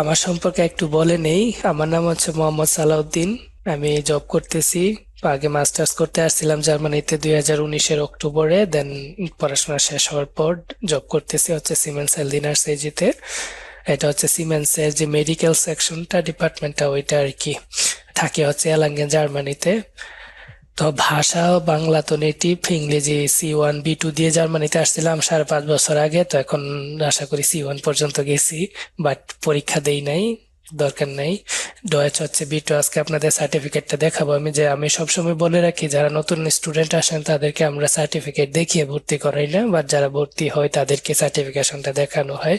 আমার সম্পর্কে একটু বলে নেই। আমার নাম হচ্ছে মোহাম্মদ সালাউদ্দিন। আমি জব করতেছি। আগে মাস্টার্স করতে আসছিলাম জার্মানিতে দুই হাজার উনিশের অক্টোবরে। দেন পড়াশোনা শেষ হওয়ার পর জব করতেছি হচ্ছে সিমেন্স এলদিনার সেজিতে এটা হচ্ছে সিমেন্সের যে মেডিকেল সেকশনটা ডিপার্টমেন্টটা ওইটা আর কি। থাকে হচ্ছে এলাঙ্গেন জার্মানিতে তো ভাষা বাংলা তো নেটিভ ইংরেজি সি ওয়ান বি টু দিয়ে জার্মানিতে আসছিলাম সাড়ে পাঁচ বছর আগে, তো এখন আশা করি সি ওয়ান পর্যন্ত গেছি বাট পরীক্ষা দেই নাই। দরকার নেই। ডয়েচ হচ্ছে বি টু আজকে আপনাদের সার্টিফিকেটটা দেখাবো। আমি যে, আমি সবসময় বলে রাখি, যারা নতুন স্টুডেন্ট আসেন, তাদেরকে আমরা সার্টিফিকেট দেখিয়ে ভর্তি করাই না বা যারা ভর্তি হয়, তাদেরকে সার্টিফিকেশনটা দেখানো হয়।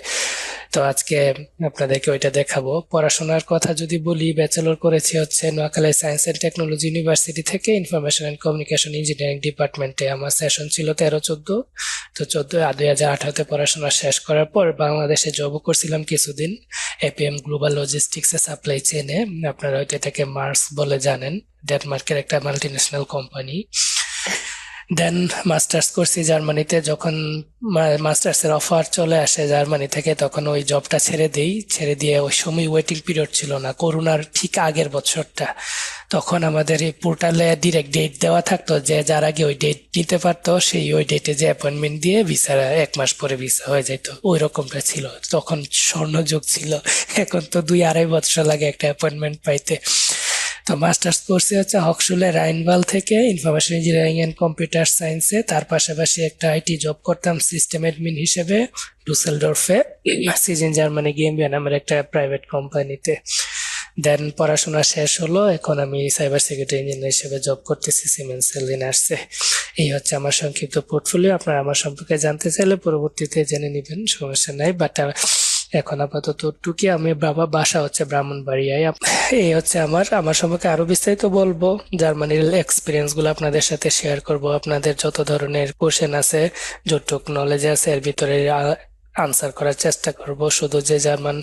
তো আজকে আপনাদেরকে ওইটা দেখাবো। পড়াশোনার কথা যদি বলি ব্যাচেলর করেছি হচ্ছে Noakhali science and technology university থেকে ইনফরমেশন অ্যান্ড কমিউনিকেশন ইঞ্জিনিয়ারিং ডিপার্টমেন্টে আমার সেশন ছিল তেরো, চোদ্দ। তো চোদ্দ দুই হাজার আঠারোতে পড়াশোনা শেষ করার পর বাংলাদেশে জবও করছিলাম কিছুদিন এপিএম গ্লোবাল লজিস্টিক্সে সাপ্লাই চেনে আপনারা হয়তো এটাকে মার্স বলে জানেন। ডেনমার্কের একটা multi national company then masters করছি জার্মানিতে যখন মাস্টার্স এর অফার চলে আসে জার্মানি থেকে, তখন ওই জবটা ছেড়ে দেই। ছেড়ে দিয়ে ওই সময় ওয়েটিং পিরিয়ড ছিল না, করোনার ঠিক আগের বছরটা। তখন আমাদের এই পোর্টালে ডিরেক্ট ডেট দেওয়া থাকতো যে, যার আগে ওই ডেট নিতে পারতো, সেই ওই ডেটে যে অ্যাপয়েন্টমেন্ট দিয়ে ভিসা এক মাস পরে ভিসা হয়ে যেত ওই রকমটা ছিল। তখন স্বর্ণযুগ ছিল। এখন তো দুই আড়াই বছর লাগে একটা অ্যাপয়েন্টমেন্ট পাইতে। তো মাস্টার্স করছি হচ্ছে হকসুলে রাইনভাল থেকে ইনফরমেশন ইঞ্জিনিয়ারিং এন্ড কম্পিউটার সায়েন্সে তার পাশাপাশি একটা আইটি জব করতাম সিস্টেম এডমিন হিসেবে ডুসেল ডুসেলডর্ফে সিজন জার্মানি গেমবিয়া নামের একটা প্রাইভেট কোম্পানিতে দেন পড়াশোনা শেষ হলো, এখন আমি সাইবার সিকিউরিটি ইঞ্জিনিয়ার হিসেবে জব করতেছি সিমেন্স লিনার্সে এই হচ্ছে আমার সংক্ষিপ্ত পোর্টফোলিও আপনারা আমার সম্পর্কে জানতে চাইলে পরবর্তীতে জেনে নেবেন, সমস্যা নাই। বাট এখন আপাতত টুকি আমি বাবা, বাসা হচ্ছে ব্রাহ্মণবাড়িয়ায়। এই হচ্ছে আমার আমার সম্পর্কে আরও বিস্তারিত বলব। জার্মানির এক্সপিরিয়েন্সগুলো আপনাদের সাথে শেয়ার করব। আপনাদের যত ধরনের কোশ্চেন আছে, যতটুক নলেজ আছে, এর ভিতরে আনসার করার চেষ্টা করব। শুধু যে জার্মান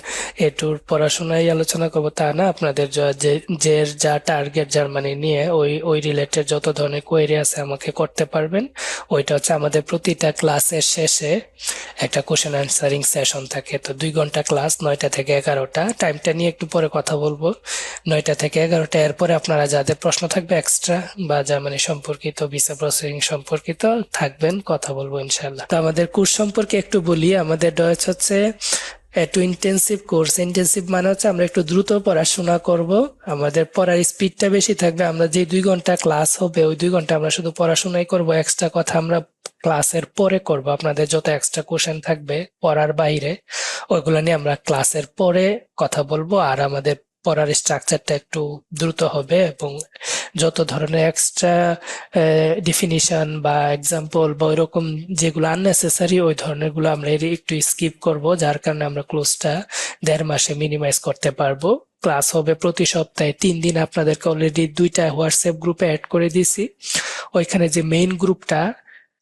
এটুর পড়াশোনায় আলোচনা করব তা না, আপনাদের যে যে, যা টার্গেট জার্মানি নিয়ে, ওই ওই রিলেটেড যত ধরনের কোয়েরি আছে আমাকে করতে পারবেন। ওইটা হচ্ছে আমাদের প্রতিটা ক্লাসের শেষে একটা কোশ্চেন অ্যান্সারিং সেশন থাকে। তো দুই ঘণ্টা ক্লাস নয়টা থেকে এগারোটা। টাইমটা নিয়ে একটু পরে কথা বলব। নয়টা থেকে এগারোটা, এরপরে আপনারা যাদের প্রশ্ন থাকবে এক্সট্রা বা জার্মানি সম্পর্কিত ভিসা প্রসেসিং সম্পর্কিত, থাকবেন, কথা বলব ইনশাল্লাহ তো আমাদের কোর্স সম্পর্কে একটু বলি। আমাদের আমাদের ডয়েচ হচ্ছে একটু ইন্টেন্সিভ কোর্স ইন্টেন্সিভ মানে হচ্ছে আমরা একটু দ্রুত পড়াশোনা করব। আমাদের পড়ার স্পিডটা বেশি থাকবে, আমরা যে দুই ঘণ্টা ক্লাস হবে, ওই দুই ঘণ্টা আমরা শুধু পড়াশোনাই করব এক্সট্রা কথা আমরা ক্লাসের পরে করব। আপনাদের যত এক্সট্রা কোশ্চেন থাকবে পড়ার বাইরে, ওইগুলো নিয়ে আমরা ক্লাসের পরে কথা বলব, আর আমাদের পড়ার স্ট্রাকচারটা একটু দ্রুত হবে এবং যত ধরনের এক্সট্রা ডিফিনিশন বা এক্সাম্পল বা ওইরকম যেগুলো আননেসেসারি ওই ধরনেরগুলো আমরা একটু স্কিপ করব, যার কারণে আমরা ক্লোজটা দেড় মাসে মিনিমাইজ করতে পারব। ক্লাস হবে প্রতি সপ্তাহে তিন দিন আপনাদেরকে অলরেডি দুইটা হোয়াটসঅ্যাপ গ্রুপে অ্যাড করে দিছি। ওইখানে যে মেইন গ্রুপটা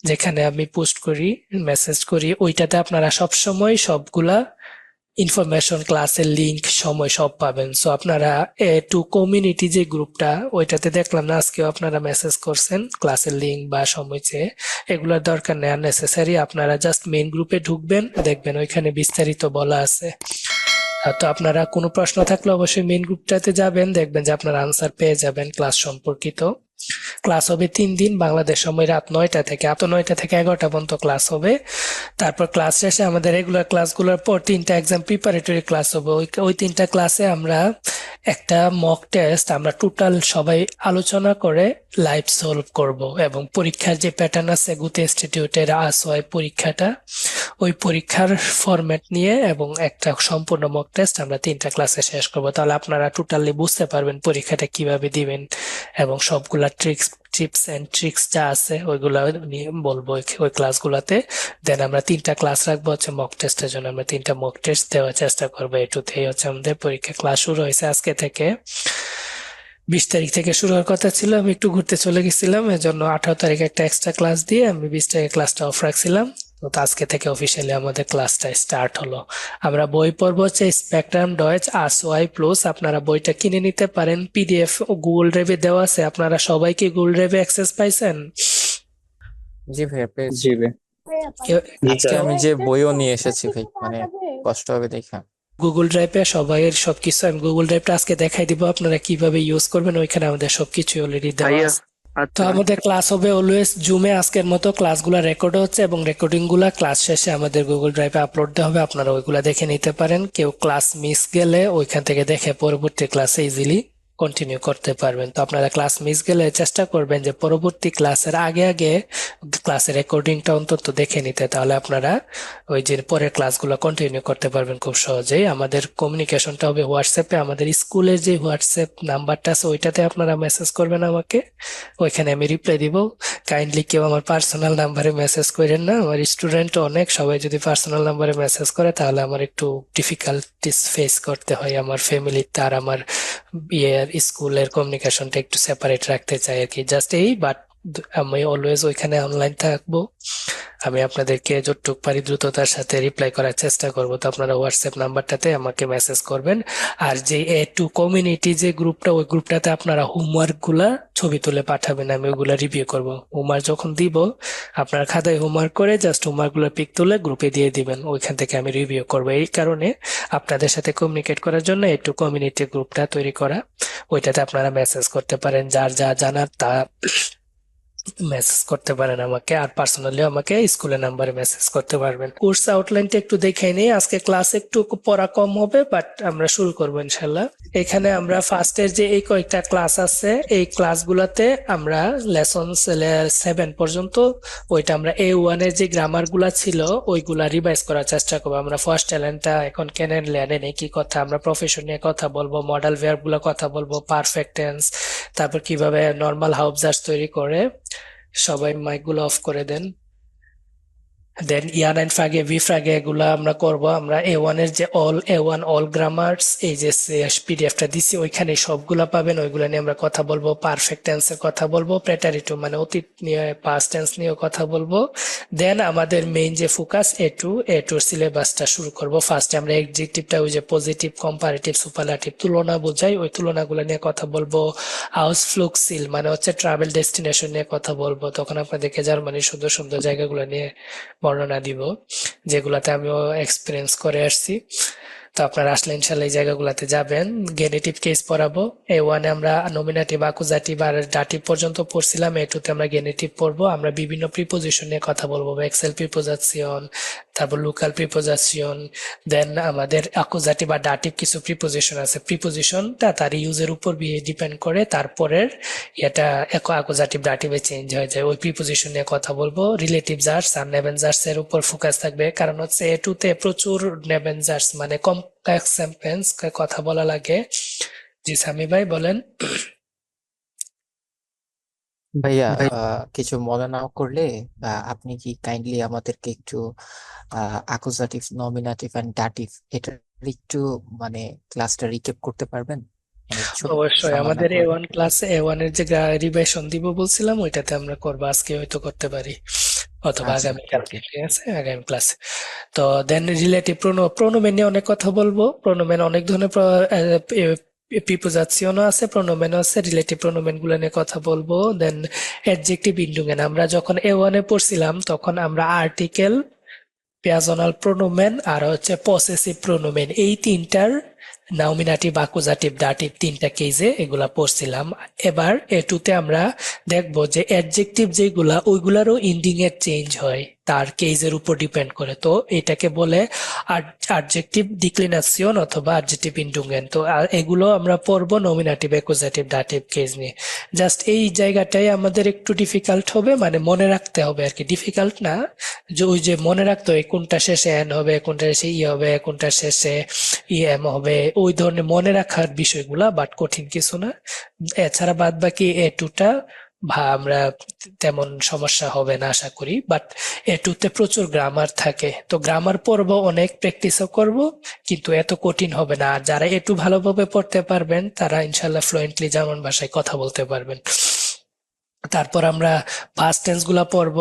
যেখানে আমি পোস্ট করি মেসেজ করি, ওইটাতে আপনারা সব সময় সবগুলা ইনফরমেশন ক্লাসের লিংক সময় সব পাবেন। সো আপনারা এ টু কমিউনিটি যে গ্রুপটা ওইটাতে দেখলাম না, আজকেও আপনারা মেসেজ করছেন ক্লাসের লিংক বা সময় চেয়ে। এগুলোর দরকার নেই আননেসেসারি আপনারা জাস্ট মেইন গ্রুপে ঢুকবেন, দেখবেন ওইখানে বিস্তারিত বলা আছে। তো আপনারা কোনো প্রশ্ন থাকলে অবশ্যই মেইন গ্রুপটাতে যাবেন, দেখবেন যে আপনারা আনসার পেয়ে যাবেন ক্লাস সম্পর্কিত। ক্লাস হবে তিন দিন, বাংলাদেশ সময় রাত নয়টা থেকে আপ নয়টা থেকে এগারোটা পর্যন্ত ক্লাস হবে। তারপর ক্লাস শেষে আমাদের রেগুলার ক্লাসগুলোর পর তিনটা এক্সাম প্রিপারেটরি ক্লাস হবে। ওই ওই তিনটা ক্লাসে আমরা একটা মক টেস্ট আমরা টোটাল সবাই আলোচনা করে লাইভ সলভ করব এবং পরীক্ষার যে প্যাটার্ন আছে গুতে ইনস্টিটিউটের আস হয় পরীক্ষাটা, ওই পরীক্ষার ফরম্যাট নিয়ে এবং একটা সম্পূর্ণ মক টেস্ট আমরা তিনটা ক্লাসে শেষ করব। তাহলে আপনারা টোটালি বুঝতে পারবেন পরীক্ষাটা কীভাবে দিবেন এবং সবগুলা ট্রিক্স টিপস অ্যান্ড ট্রিক্স যা আছে ওইগুলো নিয়ে বলব ওই ক্লাসগুলোতে দেন আমরা তিনটা ক্লাস রাখব, হচ্ছে মক টেস্টের জন্য আমরা তিনটা মক টেস্ট দেওয়ার চেষ্টা করব এটুতেই হচ্ছে আমাদের পরীক্ষা। ক্লাস শুরু হয়েছে আজকে থেকে। বিশ তারিখ থেকে শুরু হওয়ার কথা ছিল, আমি একটু ঘুরতে চলে গেছিলাম এর জন্য আঠারো তারিখে একটা এক্সট্রা ক্লাস দিয়ে আমি বিশ তারিখে ক্লাসটা অফ রাখছিলাম। তো আজকে থেকে অফিসিয়ালি আমাদের ক্লাসটা স্টার্ট হলো। আমরা বই পড়ব হচ্ছে স্পেকট্রাম ডয়েচ আস ওয়াই প্লাস আপনারা বইটা কিনে নিতে পারেন। পিডিএফ ও গুগল ড্রাইভে দেওয়া আছে। আপনারা সবাই কি গুগল ড্রাইভে অ্যাক্সেস পাইছেন? জি ভাই জি ভাই আজকে আমি যে বইও নিয়ে এসেছি ভাই মানে কষ্ট হবে দেখা। গুগল ড্রাইভে সবাইয়ের সবকিছু আমি গুগল ড্রাইভটা আজকে দেখাই দিব। আপনারা কীভাবে ইউজ করবেন ওইখানে আমাদের সবকিছু অলরেডি দেওয়া আছে। তো আমাদের ক্লাস হবে অলওয়েজ জুমে আজকের মতো। ক্লাসগুলো রেকর্ড হচ্ছে এবং রেকর্ডিংগুলা ক্লাস শেষে আমাদের গুগল ড্রাইভে আপলোড দেওয়া হবে। আপনারা ওইগুলা দেখে নিতে পারেন। কেউ ক্লাস মিস গেলে ওইখান থেকে দেখে পরবর্তী ক্লাসে ইজিলি কন্টিনিউ করতে পারবেন। তো আপনারা ক্লাস মিস গেলে চেষ্টা করবেন যে পরবর্তী ক্লাসের আগে আগে ক্লাসের রেকর্ডিংটা অন্তত দেখে নিতে। তাহলে আপনারা ওই যে পরের ক্লাসগুলো কন্টিনিউ করতে পারবেন খুব সহজেই। আমাদের কমিউনিকেশনটা হবে হোয়াটসঅ্যাপে আমাদের স্কুলের যে হোয়াটসঅ্যাপ নাম্বারটা আছে, ওইটাতে আপনারা মেসেজ করবেন আমাকে। ওইখানে আমি রিপ্লাই দিব। কাইন্ডলি কেউ আমার পার্সোনাল নাম্বারে মেসেজ করেন না। আমার স্টুডেন্ট অনেক, সবাই যদি পার্সোনাল নাম্বারে মেসেজ করে, তাহলে আমার একটু ডিফিকাল্টিস ফেস করতে হয়। আমার ফ্যামিলি তার আমার ইয়ের স্কুলের কমিউনিকেশনটা একটু সেপারেট রাখতে চাই আর কি। জাস্ট এই বাট আমি অলওয়েজ ওইখানে অনলাইন থাকব। আমি আপনাদেরকে যতটুক পারি দ্রুততার সাথে রিপ্লাই করার চেষ্টা করব। তো আপনারা হোয়াটসঅ্যাপ নাম্বারটাতে আমাকে মেসেজ করবেন। আর যে এ টু কমিউনিটি যে গ্রুপটা ওই গ্রুপটাতে আপনারা হোমওয়ার্কগুলা ছবি তুলে পাঠাবেন। আমি ওগুলা রিভিউ করব। হোমওয়ার্ক যখন দিব, আপনার খাতায় হোমওয়ার্ক করে জাস্ট হোমওয়ার্কগুলো পিক তুলে গ্রুপে দিয়ে দিবেন। ওইখান থেকে আমি রিভিউ করব। এই কারণে আপনাদের সাথে কমিউনিকেট করার জন্য এ টু কমিউনিটি গ্রুপটা তৈরি করা, ওইটাতে আপনারা মেসেজ করতে পারেন। যার যা জানার তা মেসেজ করতে পারেন আমাকে, আর পার্সোনালি আমাকে স্কুলের নাম্বারে মেসেজ করতে পারবেন। কোর্স আউটলাইনটা একটু দেখে নিই, আজকে ক্লাস একটু পড়া কম হবে বাট আমরা শুরু করব ইনশাল্লাহ এখানে আমরা ফার্স্টের যে এই কয়েকটা ক্লাস আছে, এই ক্লাসগুলোতে আমরা লেসন সেভেন পর্যন্ত, ওইটা আমরা এ ওয়ানের যে গ্রামারগুলা ছিল, ওইগুলা রিভাইজ করার চেষ্টা করব। আমরা ফার্স্ট ট্যালেন্টটা এখন কেনেন লেনেন কি কথা, আমরা প্রফেশন নিয়ে কথা বলব মডেল ভেয়ারগুলা কথা বলব পারফেক্ট টেন্স তারপর কীভাবে নর্মাল হাউবজার্স তৈরি করে সবাই মাইকগুলো অফ করে দেন। দেন ইয়ান অ্যান্ড ফ্রাগে ভি ফ্রাগে এগুলা আমরা করব। আমরা এ ওয়ানের যে all A one all grammars এই যে পিডিএফটা দিছি ওইখানে সবগুলা পাবেন। ওইগুলা নিয়ে আমরা কথা বলব পারফেক্ট টেন্সের কথা বলব প্রেটারিটিভ মানে অতীত নিয়ে পাস্ট টেন্স নিয়ে কথা বলব। দেন আমাদের মেইন যে ফোকাস এ টু এ টুর সিলেবাসটা শুরু করব। ফার্স্টে আমরা এক্সিকিউটিভটা ওই যে পজিটিভ কম্পারেটিভ সুপারলাটিভ তুলনা বোঝাই, ওই তুলনাগুলো নিয়ে কথা বলব। হাউস ফ্লুক্সিল মানে হচ্ছে ট্রাভেল ডেস্টিনেশন নিয়ে কথা বলব। তখন আপনাদেরকে জার্মানির সুন্দর সুন্দর জায়গাগুলো নিয়ে বর্ণনা দিব, যেগুলাতে আমিও এক্সপিরিয়েন্স করে আসছি। তো আপনারা আসলে ইনশাল্লাহ এই জায়গাগুলোতে যাবেন। গেনেটিভ কেস পড়াবো। এ ওয়ানে আমরা নমিনাটিভ আকুজাটিভ আর ডাটিভ পর্যন্ত পড়ছিলাম। এ টুতে আমরা গেনেটিভ পড়ব। আমরা বিভিন্ন প্রিপোজিশন নিয়ে কথা বলব। এক্সেল প্রিপোজিশন তারপর লোকাল প্রিপোজিশন দেন আমাদের আকুজাটিভ বা ডাটিভ কিছু প্রিপোজিশন আছে। প্রিপোজিশনটা তার ইউজের উপর ডিপেন্ড করে, তারপরের এটা আকুজাটিভ ডাটিভে চেঞ্জ হয়ে যায়। ওই প্রিপোজিশন নিয়ে কথা বলব। রিলেটিভ জার্স আর নেভেনজার্স এর উপর ফোকাস থাকবে। কারণ হচ্ছে এ টুতে প্রচুর নেভেনজার্স মানে কমপ্লেক্স সেন্টেন্স কথা বলা লাগে। জি সামি ভাই, বলেন। ভাইয়া আহ, কিছু মনে না করলে আহ, আপনি কি কাইন্ডলি আমাদেরকে একটু আকুজাটিভ নমিনাটিভ এন্ড ডাটিভ এটা একটু মানে ক্লাসটা রিক্যাপ করতে পারবেন? মানে ছোট অবশ্যই আমাদের এ ওয়ান ক্লাসে এ ওয়ানের যে রিভাইশন দিব বলছিলাম ওইটাতে আমরা করব। আজকে হয়তো করতে পারি। অথবা আচ্ছা আগামী ওকে কালকে। ঠিক আছে আগামী ক্লাসে তো দেন রিলেটিভ প্রোনো প্রোনোমেন নিয়ে অনেক কথা বলব। প্রোনোমেন অনেক ধরনের প্রিপোজিশনও আছে প্রোনোমেনও আছে রিলেটিভ প্রোনোমেনগুলো নিয়ে কথা বলব দেন অ্যাডজেক্টিভ ইন্ডুমেন আমরা যখন এ ওয়ানে পড়ছিলাম, তখন আমরা আর্টিকেল পেয়াজনাল প্রোনোমেন আর হচ্ছে পসেসিভ প্রোনোমেন এই তিনটার নমিনাটিভ আকুজাটিভ ডাটিভ তিনটা কেজে এগুলা পড়ছিলাম। এবার এ টুতে আমরা দেখব যে অ্যাডজেক্টিভ যেগুলা, ওইগুলারও ইন্ডিং এর চেঞ্জ হয়। তার কেজের উপর ডিপেন্ড করে। তো এটাকে বলে আডজেক্টিভ ডিক্লিনেশন অথবা আডজেক্টিভ ইন্ডুঙ্গেন তো এগুলো আমরা পড়ব নমিনাটিভ একুজেটিভ ডাটিভ কেজ নিয়ে। জাস্ট এই জায়গাটাই আমাদের একটু ডিফিকাল্ট হবে মানে মনে রাখতে হবে আর কি। ডিফিকাল্ট না, যে ওই যে মনে রাখতে হবে, কোনটা শেষে এন হবে, কোনটা শেষে ই হবে, কোনটা শেষে ই এম হবে, ওই ধরনের মনে রাখার বিষয়গুলা বাট কঠিন কিছু না। এছাড়া বাদ বাকি এ টুটা ভা আমরা তেমন সমস্যা হবে না আশা করি বাট এটুতে টুতে প্রচুর গ্রামার থাকে। তো গ্রামার পড়ব, অনেক প্র্যাকটিসও করব, কিন্তু এত কঠিন হবে না। আর যারা একটু ভালোভাবে পড়তে পারবেন, তারা ইনশাল্লাহ ফ্লুয়েন্টলি জার্মান ভাষায় কথা বলতে পারবেন। তারপর আমরা ফার্স্ট টেন্সগুলা পড়ব।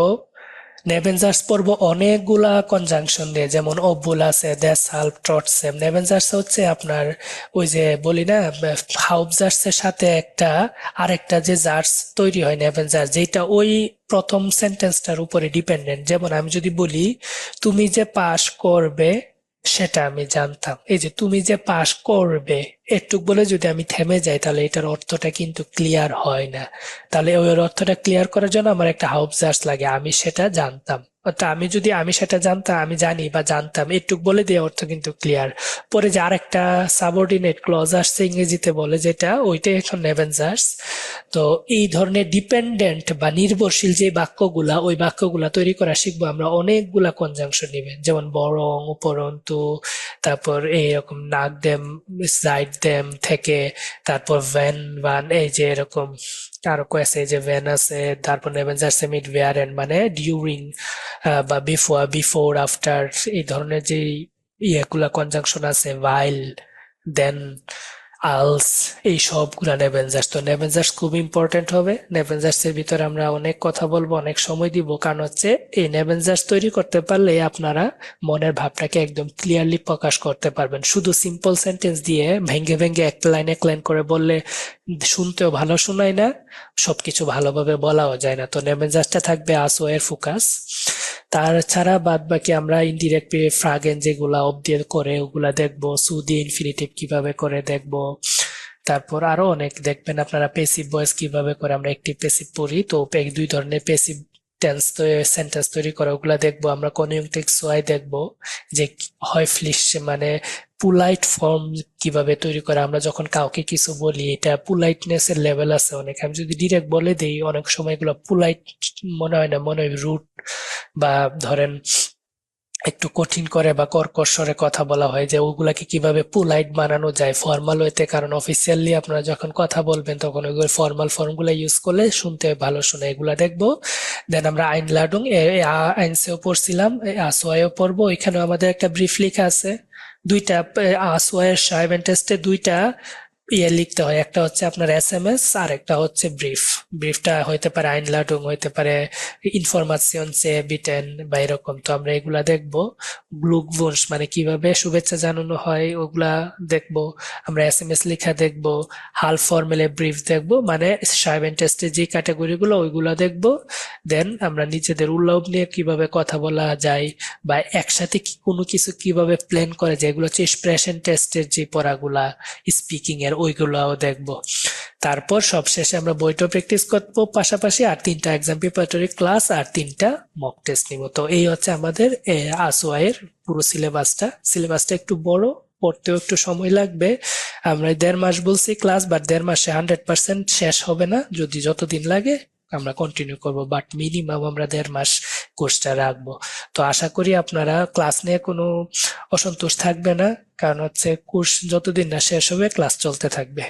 নেভেনজার্স পর্ব অনেকগুলা কনজাংশন দিয়ে, যেমন অব্বুল আছে দেশ হাল্প ট্রটসেম নেভেঞ্জার্স হচ্ছে আপনার ওই যে বলি না হাউবজার্স এর সাথে একটা, আরেকটা যে জার্স তৈরি হয় নেভেঞ্জার যেটা ওই প্রথম সেন্টেন্সটার উপরে ডিপেন্ডেন্ট যেমন আমি যদি বলি, তুমি যে পাস করবে সেটা আমি জানতাম। এই যে তুমি যে পাশ করবে, এটুক বলে যদি আমি থেমে যাই, তাহলে এটার অর্থটা কিন্তু ক্লিয়ার হয় না। তাহলে ওই অর্থটা ক্লিয়ার করার জন্য আমার একটা হাউবজার্স লাগে, আমি সেটা জানতাম। অর্থাৎ আমি যদি আমি সেটা জানতাম, আমি জানি বা জানতাম। এটুক বলে দিয়ে অর্থ কিন্তু ক্লিয়ার পরে যে আরেকটা সাবঅর্ডিনেট ক্লজ আসছে, ইংরেজিতে বলে যেটা, ওইটাই এখন নেভেনজার্স তো এই ধরনের ডিপেন্ডেন্ট বা নির্ভরশীল যে বাক্যগুলা, ওই বাক্যগুলা তৈরি করা শিখব আমরা অনেকগুলা কনজাংশন নিবেন যেমন বরং, উপরন্তু, তারপর এইরকম নাক দেম সাইড দেম থেকে, তারপর ভ্যান ভান এই যে এরকম আরও আছে যে ভ্যান আছে তারপর অ্যাভেঞ্জার সেমিট ভেয়ারেন মানে ডিউরিং বা বিফোর বিফোর আফটার এই ধরনের যে ইয়েগুলা কনজাংশন আছে ভাইল দেন আলস এই সবগুলা নেভেনজার্স তো নেভেনজার্স খুব ইম্পর্টেন্ট হবে। নেভেনজার্স এর ভিতরে আমরা অনেক কথা বলব, অনেক সময় দিব। কারণ হচ্ছে, এই নেভেনজার্স তৈরি করতে পারলে আপনারা মনের ভাবটাকে একদম ক্লিয়ারলি প্রকাশ করতে পারবেন। শুধু সিম্পল সেন্টেন্স দিয়ে ভেঙ্গে ভেঙ্গে এক লাইন এক লাইন করে বললে শুনতেও ভালো শোনায় না, সবকিছু ভালোভাবে বলাও যায় না। তো নেভেনজার্সটা থাকবে আসো এর ফোকাস তাছাড়া বাদ বাকি আমরা ইনডিরেক্ট ফ্রাগেন যেগুলা অব দিয়ে করে, ওগুলা দেখব। সুদি ইনফিনিটিভ কীভাবে করে দেখব। তারপর আরও অনেক দেখবেন আপনারা পেসিভ বয়েস কীভাবে করে আমরা একটি পেসিভ পড়ি। তো দুই ধরনের পেসিভ টেন্স সেন্টেন্স তৈরি করা, ওগুলা দেখব, আমরা কনিউংটিক্স সোয়াই দেখব যে হয় ফ্লিশ মানে পোলাইট ফর্ম কীভাবে তৈরি করে। আমরা যখন কাউকে কিছু বলি, এটা পুলাইটনেস এর লেভেল আছে অনেক। আমি যদি ডিরেক্ট বলে দিই, অনেক সময় এগুলো পুলাইট মনে হয় না, মনে হয় রুট বা ধরেন একটু কঠিন করে বা কর্কশ্বরে কথা বলা হয় যে ওগুলাকে কীভাবে পোলাইট বানানো যায় ফর্মাল ওয়েতে কারণ অফিসিয়ালি আপনারা যখন কথা বলবেন তখন ওইগুলো ফর্মাল ফর্মগুলো ইউজ করলে শুনতে ভালো শোনে। এগুলা দেখব। দেন আমরা আইন লাডুং আইনসেও পড়ছিলাম আসোয়ায়ও পড়ব। এখানেও আমাদের একটা ব্রিফ লেখা আছে। দুইটা আসোয়ায়ের সাহেবেন টেস্টে দুইটা ইয়ে লিখতে হয়। একটা হচ্ছে আপনার এস এম এস আর একটা হচ্ছে ব্রিফ। ব্রিফটা হইতে পারে আইন লাডুং হইতে পারে ইনফরমাশন সে, বিটেন বা এরকম। তো আমরা এগুলা দেখব। গ্লুকভুন্স মানে কীভাবে শুভেচ্ছা জানানো হয়, ওগুলা দেখব। আমরা এস এম এস লেখা দেখব। হাল ফর্মেলে ব্রিফ দেখব। মানে সাহেবেন টেস্টে যে ক্যাটাগরিগুলো ওইগুলা দেখব। দেন আমরা নিজেদের উল্লাভ নিয়ে কীভাবে কথা বলা যায় বা একসাথে কোনো কিছু কীভাবে প্ল্যান করে যেগুলো হচ্ছে এক্সপ্রেশন টেস্টের যে পড়াগুলা স্পিকিং এর ওইগুলাও দেখব। তারপর সবশেষে আমরা বইটা প্র্যাকটিস করব। পাশাপাশি আর তিনটা এক্সাম প্রিপারেটরি ক্লাস আর তিনটা মক টেস্ট নিব। তো এই হচ্ছে আমাদের আসোয়াইয়ের পুরো সিলেবাসটা সিলেবাসটা একটু বড়, পড়তেও একটু সময় লাগবে। আমরা দেড় মাস বলছি ক্লাস বাট দেড় মাসে হান্ড্রেড পার্সেন্ট শেষ হবে না। যদি যতদিন লাগে আমরা কন্টিনিউ করব বাট মিনিমাম আমরা দেড় মাস কোর্সটা রাখব। তো আশা করি আপনারা ক্লাস নিয়ে কোনো অসন্তোষ থাকবে না, কারণ হচ্ছে কোর্স যতদিন না শেষ হবে ক্লাস চলতে থাকবে।